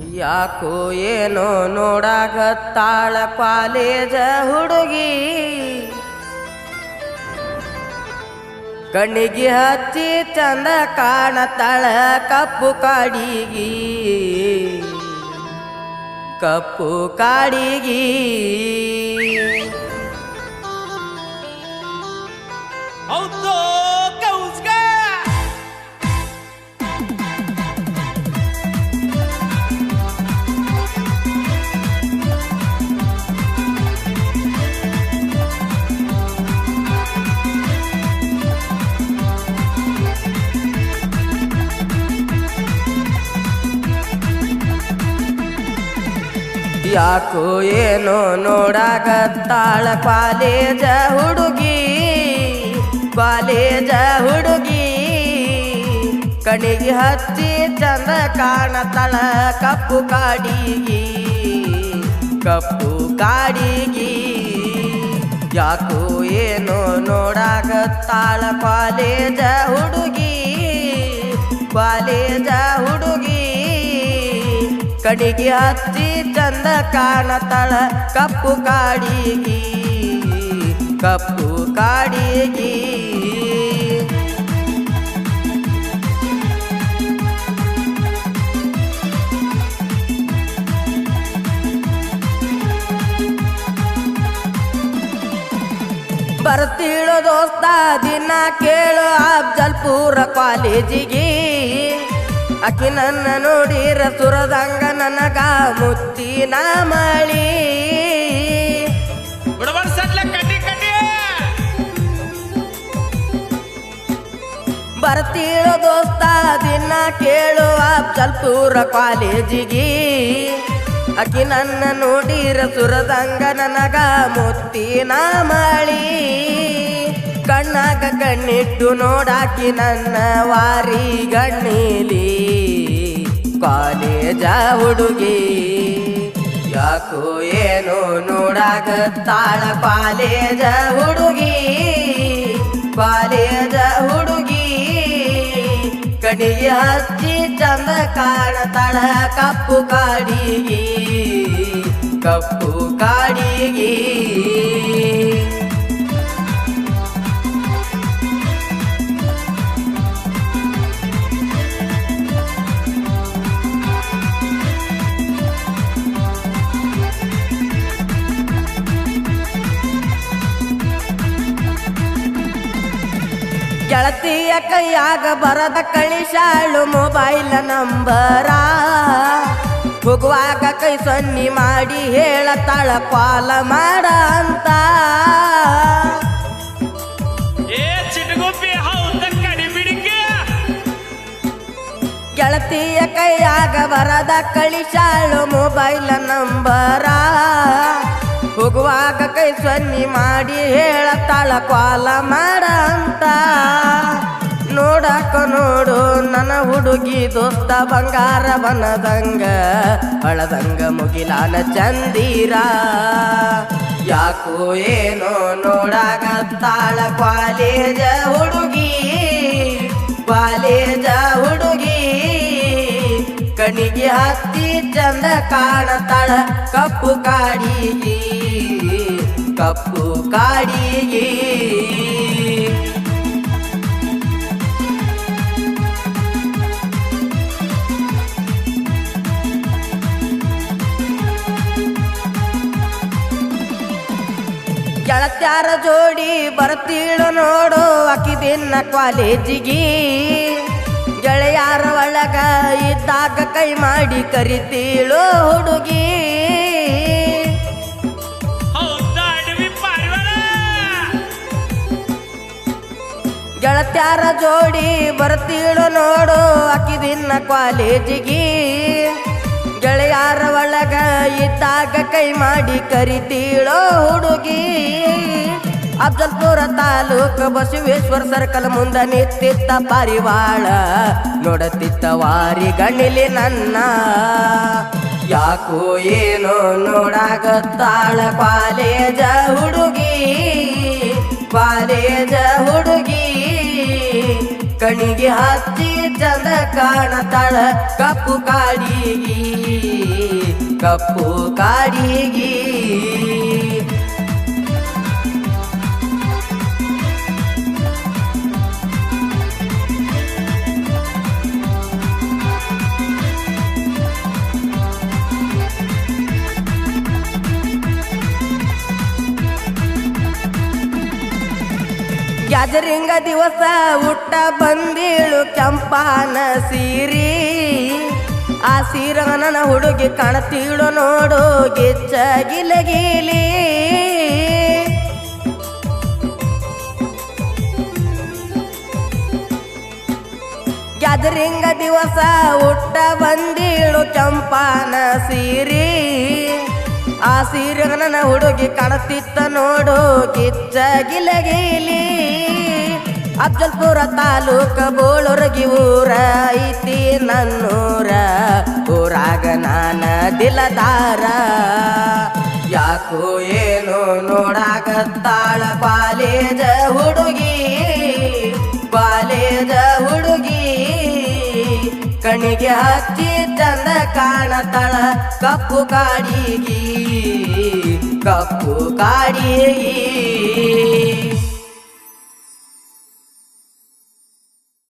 ಯಾಕೋ ಏನೋ ನೋಡಾಗತ್ತಾಳ ಕಾಲೇಜ ಹುಡುಗಿ. ಕಣ್ಣಿಗೆ ಹಚ್ಚಿ ಚಂದ ಕಾಣತಾಳ ಕಪ್ಪು ಕಾಡಿಗಿ. ಕಪ್ಪು ಕಾಡಿಗಿ. ಹೌದು. ಯಾಕೋ ಏನೋ ನೋಡಾಗತ್ತಾಳ ಕಾಲೇಜ ಹುಡುಗಿ ಕಾಲೇಜ ಹುಡುಗಿ. ಕಣಿಗೆ ಹಚ್ಚಿ ಚಂದ ಕಾಣತಾಳ ಕಪ್ಪು ಕಾಡಿಗಿ ಕಪ್ಪು ಕಾಡಿಗಿ. ಯಾಕೋ ಏನೋ ನೋಡಾಗತ್ತಾಳ ಕಾಲೇಜ ಹುಡುಗಿ. ಕಡಿಗೆ ಹಚ್ಚಿ ಚಂದ ಕಾಣತಳ. ಕಪ್ಪು ಕಾಡಿಗಿ ಕಪ್ಪು ಕಾಡಿಗಿ. ಬರ್ತೀಳು ದೋಸ್ತ ದಿನ ಕೇಳು ಅಫ್ಜಲ್ಪುರ ಕಾಲೇಜಿಗೆ. ಅಕ್ಕಿ ನನ್ನ ನೋಡಿರ ಸುರದಂಗ ನನಗ ಮುತ್ತಿನ ಮಳಿ. ಬರ್ತೀಳೋ ದೋಸ್ತ ದಿನ ಕೇಳುವ ಅಫ್ಜಲ್ಪುರ ಕಾಲೇಜಿಗೆ. ಅಕಿ ನನ್ನ ನೋಡಿರ ಸುರದಂಗ ನನಗ ಮುತ್ತಿನ ಮಳಿ. ಕಣ್ಣಾಗ ಕಣ್ಣಿಟ್ಟು ನೋಡಾಕಿ ನನ್ನ ವಾರಿ ಗಣ್ಣೀಲಿ. ಕಾಲೇಜ ಹುಡುಗಿ. ಯಾಕೋ ಏನು ತಾಳ ಜ ಹುಡುಗಿ. ಕಾಲೇಜ ಹುಡುಗಿ. ಕಣಿಯ ಹಚ್ಚಿ ಚಂದ ಕಾಣತಾಳ ಕಪ್ಪು ಕಾಡಿಗಿ. ಕಪ್ಪು ಕಾಡಿಗಿ. ಗೆಳತಿಯ ಕೈಯಾಗ ಬರದ ಕಳಿಸಾಳು ಮೊಬೈಲ್ ನಂಬರ. ಹೋಗುವಾಗ ಕೈ ಸೊನ್ನಿ ಮಾಡಿ ಹೇಳತಾಳ ಕಾಲ ಮಾಡ ಅಂತ. ಗೆಳತಿಯ ಕೈಯಾಗ ಬರದ ಕಳಿಸಾಳು ಮೊಬೈಲ್ ನಂಬರ. ಹೋಗುವಾಗ ಕೈ ಸೊನ್ನಿ ಮಾಡಿ ಹೇಳತಾಳ ಕಾಲ ಮಾಡ ಅಂತ. ದೋಸ್ತ ಬಂಗಾರ ಬನದಂಗ ಬಳದಂಗ ಮುಗಿಲಾನ ಚಂದೀರ. ಯಾಕೋ ಏನೋ ನೋಡಾಗತ್ತಾಳ ಕಾಲೇಜ ಹುಡುಗಿ ಕಾಲೇಜ ಹುಡುಗಿ. ಕಣಿಗೆ ಹತ್ತಿ ಚಂದ ಕಾಣತಾಳ ಕಪ್ಪು ಕಾಡಿಗೆ, ಕಪ್ಪು ಕಾಡಿಗಿ. ಗೆಳತ್ಯಾರ ಜೋಡಿ ಬರ್ತೀಳು ನೋಡು ಅಕ್ಕಿ ದಿನ ಕಾಲೇಜಿಗೆ. ಗೆಳೆಯಾರ ಒಳಗ ಇದ್ದಾಗ ಕೈ ಮಾಡಿ ಕರಿತೀಳು ಹುಡುಗಿ. ಗೆಳತ್ಯಾರ ಜೋಡಿ ಬರ್ತೀಳು ನೋಡು ಅಕ್ಕಿ ದಿನ ಕಾಲೇಜಿಗೆ. ಗೆಳೆಯಾರ ಒಳಗ ಇದ್ದಾಗ ಕೈ ಮಾಡಿ ಕರಿತೀಳೋ ಹುಡುಗಿ. ಅಫ್ಜಲ್ಪುರ ತಾಲೂಕ ಬಸವೇಶ್ವರ ಸರ್ಕಲ್ ಮುಂದ ನಿಂತಿತ್ತ ಪಾರಿವಾಳ ನೋಡತಿತ್ತ ವಾರಿ ಗಣಿಲಿ ನನ್ನ. ಯಾಕೋ ಏನೋ ನೋಡಾಗತ್ತಾಳ ಪಾಲೇಜ ಹುಡುಗಿ ಪಾಲೇಜ ಹುಡುಗಿ. ಕಣಿಗೆ ಹಚ್ಚಿ ಚಂದ ಕಾಣತಾಳ. ಕಪ್ಪು ಕಾಡಿಗಿ ಕಪ್ಪು ಕಾಡಿಗಿ. ಗ್ಯಾದರಿಂಗ ದಿವಸ ಹುಟ್ಟ ಬಂದಿಳು ಕೆಂಪಾನ ಸೀರಿ. ಆ ಸೀರಗ ನನ್ನ ಹುಡುಗಿ ಕಾಣತೀಳು ನೋಡು ಗಿಚ್ಚ ಗಿಲಗಿಲಿ ಗ್ಯಾದರಿಂಗ ದಿವಸ ಹುಟ್ಟ ಬಂದಿಳು ಕೆಂಪಾನ ಸೀರಿ. ಆ ಸೀರೆಗನ ಹುಡುಗಿ ಕಾಣತಿತ್ತ ನೋಡು ಗಿಚ್ಚ ಗಿಲಗಿಲಿ ಅಫ್ಜಲ್ಪುರ ತಾಲೂಕ ಬೋಳೊರಗಿ ಊರ ಐತಿ ನನ್ನೂರ. ಊರಾಗ ನಾನ ದಿಲದಾರ. ಯಾಕೋ ಏನು ನೋಡಾಕತ್ತಾಳ ಕಾಲೇಜ ಹುಡುಗಿ. ಕಾಲೇಜ ಹುಡುಗಿ. ಕಣಿಗೆ ಹಚ್ಚಿ ಚಂದ ಕಾಣತಳ ಕಪ್ಪು ಕಾಡಿಗಿ. ಕಪ್ಪು ಕಾಡಿಗಿ.